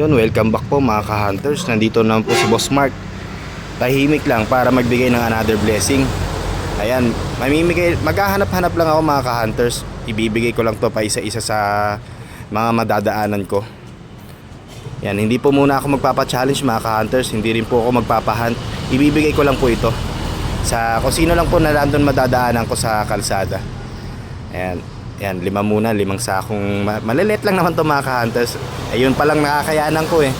Yun, welcome back po mga ka-hunters. Nandito naman po si Boss Mark. Tahimik lang para magbigay ng another blessing. Ayan, mamimigay, maghahanap-hanap lang ako mga ka-hunters. Ibibigay ko lang to pa isa-isa sa mga madadaanan ko. Yan, hindi po muna ako magpapa-challenge mga ka-hunters. Hindi rin po ako magpapahunt. Ibibigay ko lang po ito. Sa kung sino lang po na nandun madadaanan ko sa kalsada. Ayan. Ayan, lima muna, limang sakong ma- malilit lang naman to mga ka-hunters. Ayun pa lang nakakayanan ko eh.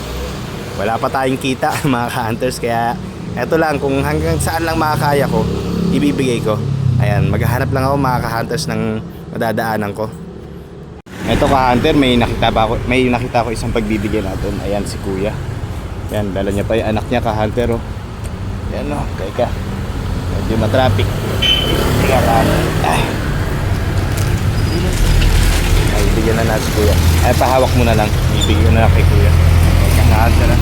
Wala pa tayong kita mga ka-hunters kaya eto lang kung hanggang saan lang makakaya ko, ibibigay ko. Ayan, maghahanap lang ako mga ka-hunters ng madadaanan ko. Eto ka-hunter, may nakita pa ako, may nakita ko isang pagbibigyan natin. Ayan si Kuya. Ayan, dala niya pa yung anak niya ka-hunter oh. Ayan oh, teka. Medyo matraffic. Teka ka. Ay. Ay, bigyan na natin Kuya. Ay, pahawak mo na lang. Ibigyan na kay Kuya. Saan ka na?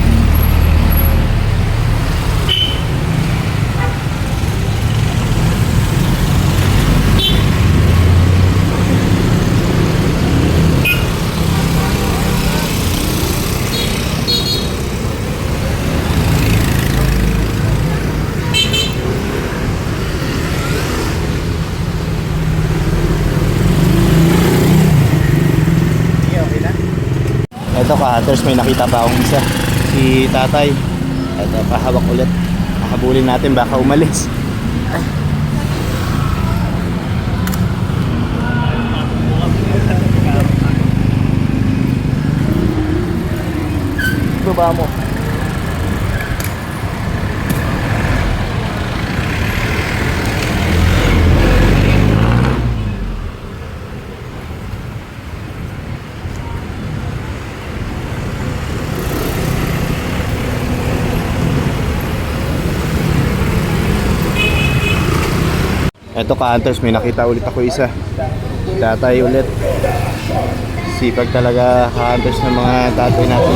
okay na? Ito ka-hunters, may nakita pa akong isa. Si tatay. Ito, pahawak ulit. Mahabulin natin, baka umalis. Ay. Baba mo. Ito ka-hunters, may nakita ulit ako isa. Tatay ulit. Sipag talaga ka-hunters ng mga tatay natin.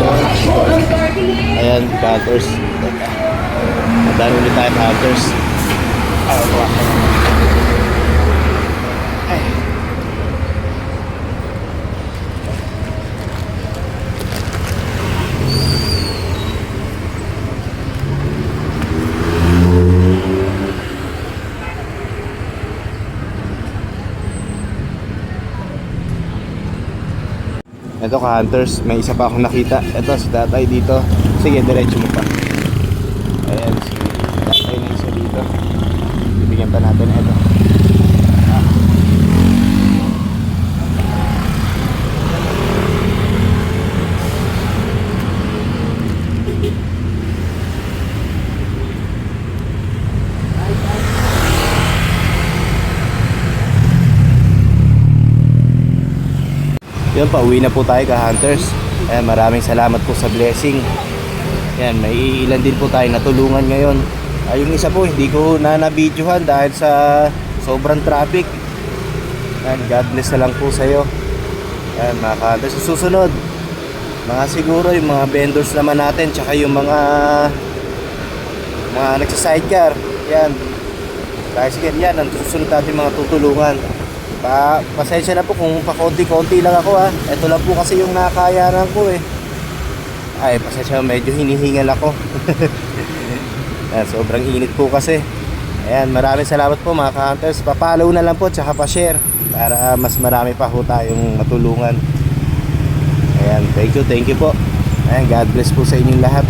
Ayan, ka-hunters. Madami ulit tayo ka naman. Ay. Ito ka-hunters, may isa pa akong nakita. Ito si tatay dito. Sige, diretso mo pa. Ayan, si tatay na isa dito. Bibigyan pa natin ito. Ah. Yun, pauwi na po tayo ka-hunters. Eh, maraming salamat po sa blessing. Yan, may ilan din po tayo natulungan ngayon. Ah, yung isa po, hindi ko na nabidyohan dahil sa sobrang traffic. Yan, God bless na lang po sa'yo. Yan, mga ka-hunters. Sa susunod, mga siguro yung mga vendors naman natin, tsaka yung mga mga nagsa-sidecar. Yan. Dahil sige, yan, ang susunod natin mga tutulungan. Pa, pasensya na po kung pa konti-konti lang ako ha. Ito lang po kasi yung nakakayanan ko eh. Ay, pasensya medyo hinihingal ako. Ayan, sobrang init po kasi. Ayan, maraming salamat po mga ka-hunters. Papalaw na lang po tsaka pa-share para mas marami pa po tayong matulungan. Ayan, thank you, thank you po. Ayan, God bless po sa inyong lahat.